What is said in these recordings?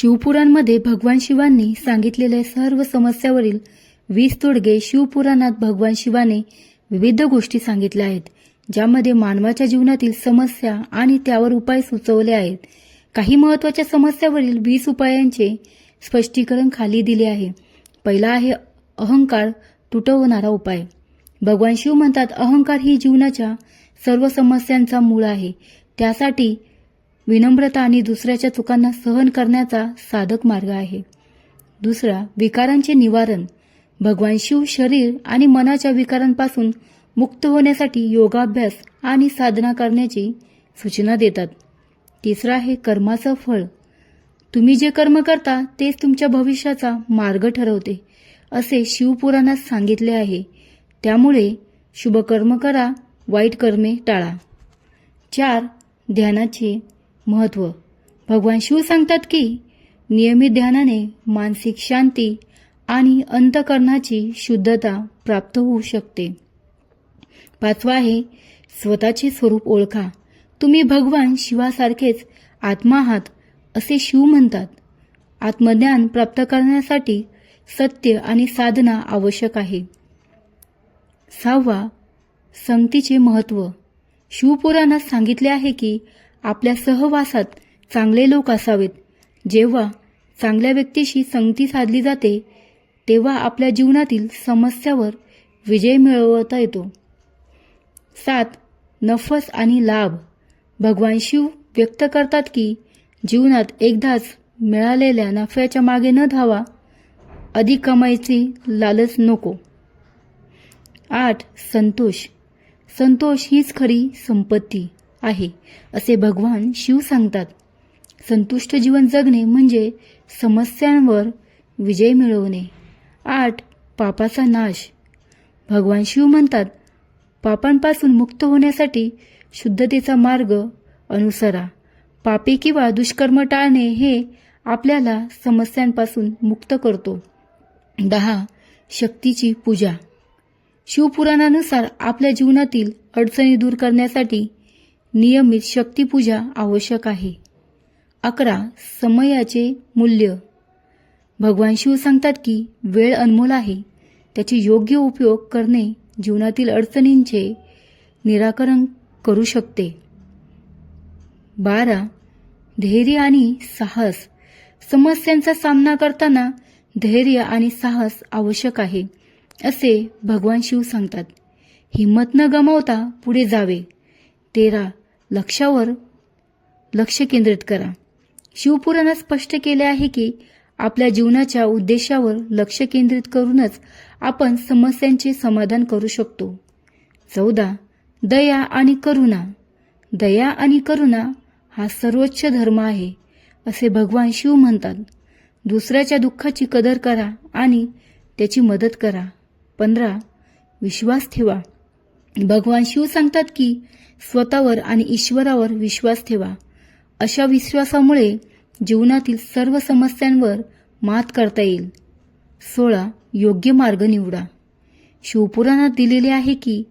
शिवपुराणमध्ये भगवान शिवांनी सांगितलेल्या सर्व समस्यावरील वीस तोडगे शिवपुराणात भगवान शिवाने विविध गोष्टी सांगितल्या आहेत ज्यामध्ये मानवाच्या जीवनातील समस्या आणि त्यावर उपाय सुचवले आहेत. काही महत्त्वाच्या समस्यावरील वीस उपायांचे स्पष्टीकरण खाली दिले आहे. पहिला आहे अहंकार तुटवणारा उपाय. भगवान शिव म्हणतात अहंकार ही जीवनाच्या सर्व समस्यांचा मूळ आहे. त्यासाठी विनम्रता आणि दुसऱ्याच्या चुकांना सहन करण्याचा साधक मार्ग आहे. दुसरा विकारांचे निवारण. भगवान शिव शरीर आणि मनाच्या विकारांपासून मुक्त होण्यासाठी योगाभ्यास आणि साधना करण्याची सूचना देतात. तिसरा आहे कर्माचं फळ. तुम्ही जे कर्म करता तेच तुमच्या भविष्याचा मार्ग ठरवते असे शिवपुराणात सांगितले आहे. त्यामुळे शुभकर्म करा वाईट कर्मे टाळा. चार ध्यानाचे महत्त्व भगवान शिव सांगतात की नियमित ध्यानाने मानसिक शांती आणि अंतकरणाची शुद्धता प्राप्त होऊ शकते. पाचवा आहे स्वतःचे स्वरूप ओळखा. तुम्ही भगवान शिवासारखेच आत्मा आहात असे शिव म्हणतात. आत्मज्ञान प्राप्त करण्यासाठी सत्य आणि साधना आवश्यक आहे. सहावा संगतीचे महत्त्व शिवपुराणात सांगितले आहे की आपल्या सहवासात चांगले लोक असावेत. जेव्हा चांगल्या व्यक्तीशी संगती साधली जाते तेव्हा आपल्या जीवनातील समस्यावर विजय मिळवता येतो. सात नफस आणि लाभ. भगवान शिव व्यक्त करतात की जीवनात एकदाच मिळालेल्या नफ्याच्या मागे न धावा अधिक कमाईची लालच नको. आठ संतोष. संतोष हीच खरी संपत्ती. आहे. असे भगवान शिव सांगतात. संतुष्ट जीवन जगणे म्हणजे समस्यांवर विजय मिळवणे. आठ पापाचा नाश. भगवान शिव म्हणतात पापांपासून मुक्त होण्यासाठी शुद्धतेचा मार्ग अनुसरा. पापे किंवा दुष्कर्म टाळणे हे आपल्याला समस्यांपासून मुक्त करतो. दहा शक्तीची पूजा. शिवपुराणानुसार आपल्या जीवनातील अडचणी दूर करण्यासाठी नियमित शक्तीपूजा आवश्यक आहे. अकरा समयाचे मूल्य. भगवान शिव सांगतात की वेळ अनमोल आहे. त्याची योग्य उपयोग करणे जीवनातील अडचणींचे निराकरण करू शकते. बारा धैर्य आणि साहस. समस्यांचा सामना करताना धैर्य आणि साहस आवश्यक आहे असे भगवान शिव सांगतात. हिंमत न गमावता पुढे जावे. तेरा लक्षावर लक्ष केंद्रित करा. शिवपुराणात स्पष्ट केले आहे की आपल्या जीवनाच्या उद्देशावर लक्ष केंद्रित करूनच आपण समस्यांचे समाधान करू शकतो. चौदा दया आणि करुणा. दया आणि करुणा हा सर्वोच्च धर्म आहे असे भगवान शिव म्हणतात. दुसऱ्याच्या दुःखाची कदर करा आणि त्याची मदत करा. पंधरा विश्वास ठेवा. भगवान शिव सांगतात की स्वतःवर आणि ईश्वरावर विश्वास ठेवा. अशा विश्वासामुळे जीवनातील सर्व समस्यांवर मात करता येईल. सोळा योग्य मार्ग निवडा. शिवपुराणात दिलेले आहे की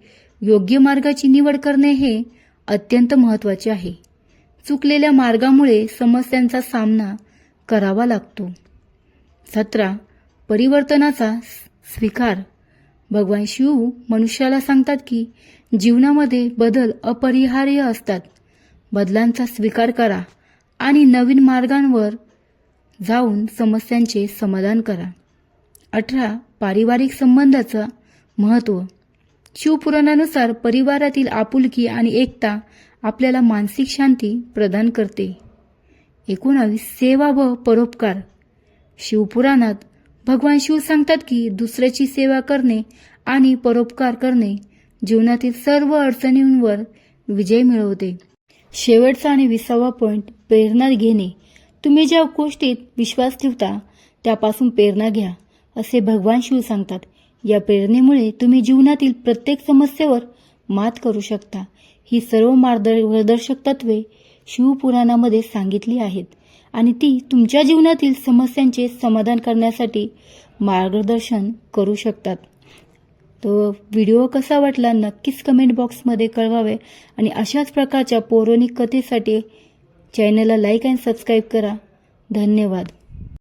योग्य मार्गाची निवड करणे हे अत्यंत महत्त्वाचे आहे. चुकलेल्या मार्गामुळे समस्यांचा सामना करावा लागतो. सतरा परिवर्तनाचा स्वीकार. भगवान शिव मनुष्याला सांगतात की जीवनामध्ये बदल अपरिहार्य असतात. बदलांचा स्वीकार करा आणि नवीन मार्गांवर जाऊन समस्यांचे समाधान करा. अठरा पारिवारिक संबंधाचं महत्त्व. शिवपुराणानुसार परिवारातील आपुलकी आणि एकता आपल्याला मानसिक शांती प्रदान करते. एकोणावीस सेवा व परोपकार. शिवपुराणात भगवान शिव सांगतात की दुसऱ्याची सेवा करणे आणि परोपकार करणे जीवनातील सर्व अडचणींवर विजय मिळवते. शेवटचा आणि विसावा पॉइंट प्रेरणा घेणे. तुम्ही ज्या गोष्टीत विश्वास ठेवता त्यापासून प्रेरणा घ्या असे भगवान शिव सांगतात. या प्रेरणेमुळे तुम्ही जीवनातील प्रत्येक समस्येवर मात करू शकता. ही सर्व मार्गदर्शक तत्वे शिवपुराणामध्ये सांगितली आहेत आणि ती तुमच्या जीवनातील समस्यांचे समाधान करण्यासाठी मार्गदर्शन करू शकतात. तो व्हिडिओ कसा वाटला नक्कीच कमेंट बॉक्समध्ये कळवावे आणि अशाच प्रकारच्या पौराणिक कथेसाठी चॅनलला लाईक अँड सबस्क्राईब करा. धन्यवाद.